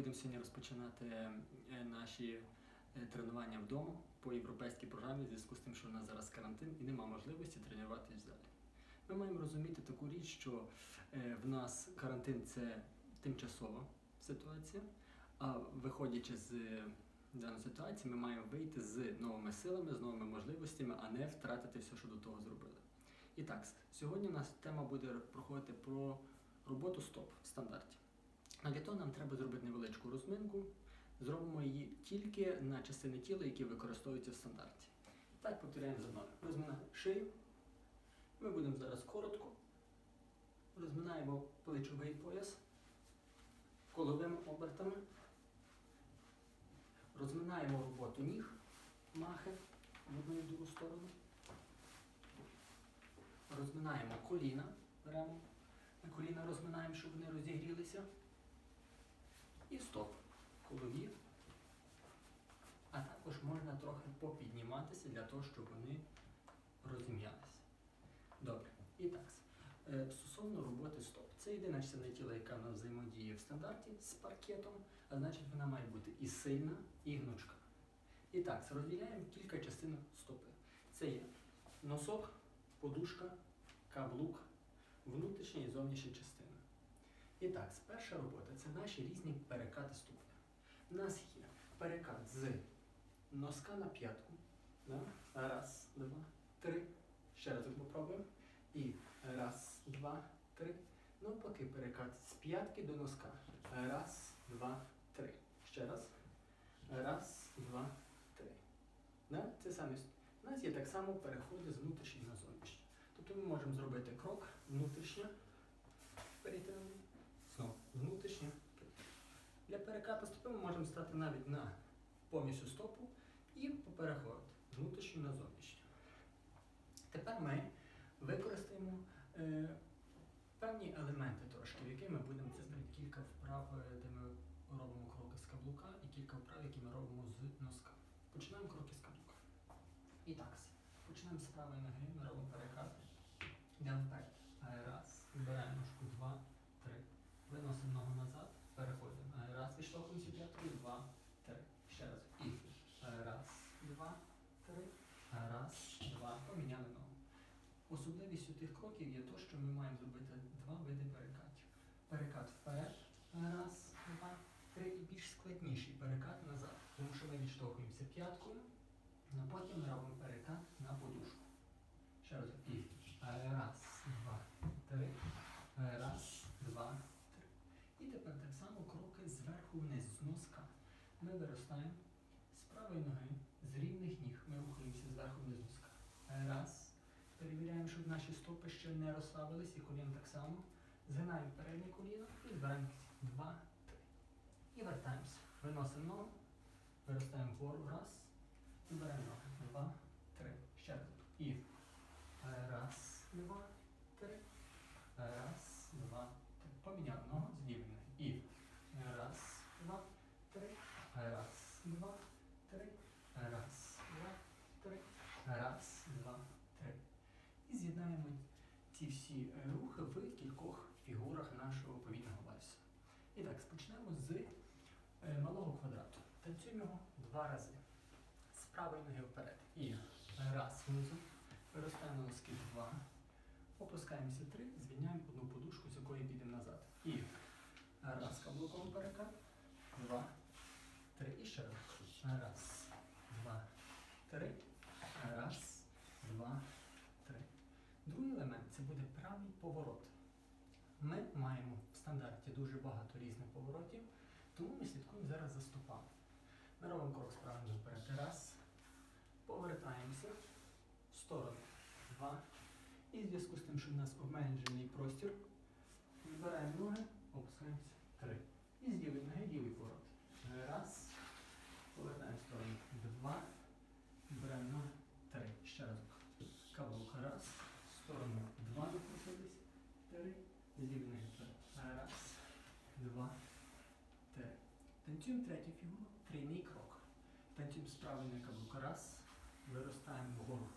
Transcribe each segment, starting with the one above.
Будемо сьогодні розпочинати е, наші е, тренування вдома по європейській програмі в зв'язку з тим, що у нас зараз карантин і немає можливості тренуватись в залі. Ми маємо розуміти таку річ, що е, в нас карантин це тимчасова ситуація, а виходячи з даної ситуації, ми маємо вийти з новими силами, з новими можливостями, а не втратити все, що до того зробили. І так, сьогодні у нас тема буде проходити про роботу стоп в стандарті. А для того нам треба зробити невеличку розминку. Зробимо її тільки на частини тіла, які використовуються в стандарті. Так, повторяємо за мною. Розминаємо шию. Ми будемо зараз коротко. Розминаємо плечовий пояс коловими обертами. Розминаємо роботу ніг, махи в одну і другу сторону. Розминаємо коліна. Беремо на коліна розминаємо, щоб вони розігрілися. І стоп. Голові. А також можна трохи попідніматися для того, щоб вони розім'ялися. Добре. І так. е, Стосовно роботи стоп. Це єдина частина тіла, яка в нас взаємодіє в стандарті з паркетом, а значить вона має бути і сильна, і гнучка. І так, розділяємо кілька частин стопи. Це є носок, подушка, каблук, внутрішня і зовнішня частина. І так, перша робота це наші різні перекати ступня. У нас є перекат з носка на п'ятку. Да? Раз, два, три. Ще раз попробуємо. І раз, два, три. Навпаки, перекат з п'ятки до носка. Раз, два, три. Ще раз. Раз, два, три. Да? Це саме. У нас є так само переходи з внутрішнього на зовнішнє. Тобто ми можемо зробити крок внутрішнє, перетинання, знову внутрішнє. Для перекату стопи ми можемо стати навіть на повністю стопу і переходити з внутрішнього на зовнішнє. Тепер ми використаємо е, певні елементи трошки, які ми будемо це кілька вправ, е, де ми робимо кроки з каблука, і кілька вправ, які ми робимо з носка. Починаємо кроки з каблука. І так, починаємо з правої ноги, ми робимо перекат. Йдемо вперед. Е, Раз, вибираємо ножку, два, три. Виносимо ногу назад, переходимо. Е, Раз, відштовхуємося п'яткою, два, три. Ще раз. І е, раз, два, три. Е, Раз, два. Поміняли ногу. Особливістю тих кроків є те, що ми маємо зробити два види перекатів. Перекат вперед, раз, два, три і більш складніший перекат назад. Тому що ми відштовхуємося п'яткою, а потім ми робимо перекат на подушку. Ще раз. І е, раз, два, три. Е, Раз, два, три. І тепер так само кроки зверху вниз, з носка. Ми виростаємо з правої ноги, з рівних ніг. Ми рухаємося зверху вниз носка. Е, Раз. Наші стопи ще не розслабились, і коліна так само. Згинаємо переднє коліно і збираємо два, три. І вертаємося. Виносимо ногу, виростаємо вгору. Раз. І беремо ногу. Два, три. Ще раз. І раз, два, три. Раз, два, три. Поміняв ногу з лівої. І раз, два, три. Раз, два, три. Е, Раз, два, три. Е, Раз, два, три. І з'єднаємо ці всі е, рухи в кількох фігурах нашого повільного вальсу. І так, спочнемо з е, малого квадрату. Танцюємо його два рази. З правої ноги вперед. І раз внизу. Виростаємо носки два. Опускаємося три, звільняємо одну подушку, з якої підемо назад. І раз каблуком перекат. Два, три. І ще раз. Раз, два, три. Раз, два, три. Другий елемент це буде правий поворот. Ми маємо в стандарті дуже багато різних поворотів, тому ми слідкуємо зараз за стопами. Ми робимо крок справа вперед. Раз. Повертаємося в сторону. Два. І в зв'язку з тим, що в нас обмежений простір, збираємо ноги, опускаємося. Три. І з лівої ноги лівий поворот. Раз. Повертаємо в сторону. Два. Беремо ноги. Три. Ще раз. Каблук. Раз. Сторону. Два допустились. Три. З лівої Раз. Два. Три. Танцюємо третю фігуру. Трійний крок. Танцюємо з правої ноги каблука. Раз. Виростаємо вгору.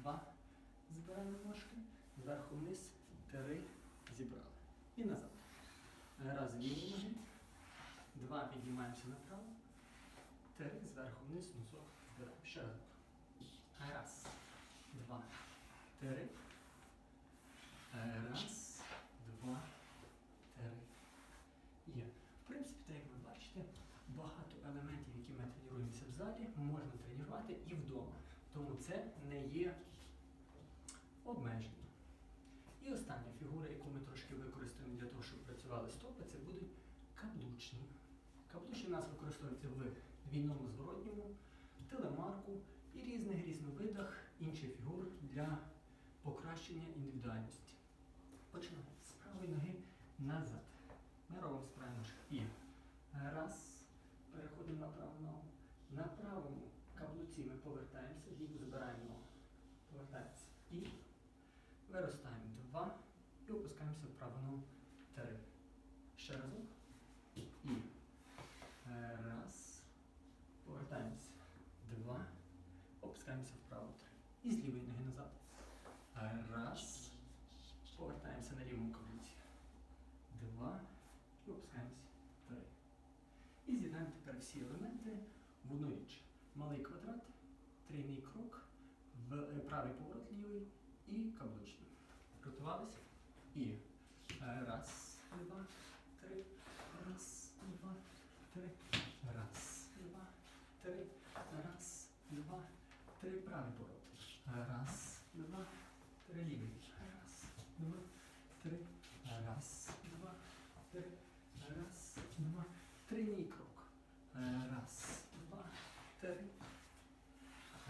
Два. Збираємо ножки. Зверху вниз. Три. Зібрали. І назад. Раз лівої ноги. Два, піднімаємося направо. Три, зверху вниз, носок збираємо. Ще раз. Раз, два, три. Е, Раз, два, три. Є. В принципі, так як ви бачите, багато елементів, які ми тренуємося в залі, можна тренувати і вдома. Тому це не є обмеження. І остання фігура, яку ми трошки використаємо для того, щоб працювали стопи, це будуть каблучні. Каблучні у нас використовуються в двійному зворотньому, телемарку і різних різновидах інших фігур для покращення індивідуальності. Починаємо з правої ноги назад. Ми робимо з правої ножки. І раз. Переходимо на праву ногу. На правому каблуці ми повертаємося, ліву забираємо ногу. І виростаємо. Два. І опускаємося в праву ногу. Три. Ще разок. І е, раз. Повертаємося. Два. Опускаємося вправо. Три. І з лівої ноги назад. Е, Раз. Повертаємося на лівому каблуці. Два. І опускаємося. Три. І з'єднаємо тепер всі елементи в одну річ. Малий квадрат, трійний крок, е, правий поворот лівий і каблучний. Готувалися? І е, раз, два, три, раз, два, три, раз, два, три, раз, два, три, правий поворот. Раз, два, три, лівий. Раз, два, три, раз, два, три, раз, два, трійний крок. Е, Раз, два, три.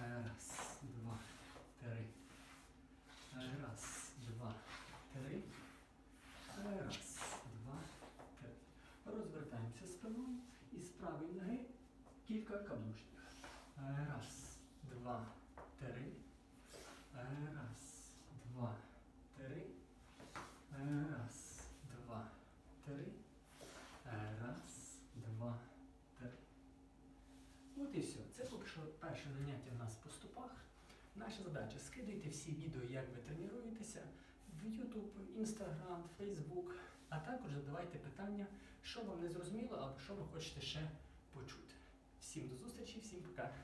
Раз, два, три. Раз, два, три. Раз, два, три. Розвертаємося спиною і з правої ноги кілька каблучних. Раз, два, три. Е, Раз, два, три. Е, Раз, два, три. Е, Раз, два, три. От і все. Це поки що перше заняття в нас по стопах. Наша задача скидайте всі відео, як ви тренуєтеся в YouTube, Instagram, Facebook, а також задавайте питання, що вам не зрозуміло або що ви хочете ще почути. Всім до зустрічі, всім пока.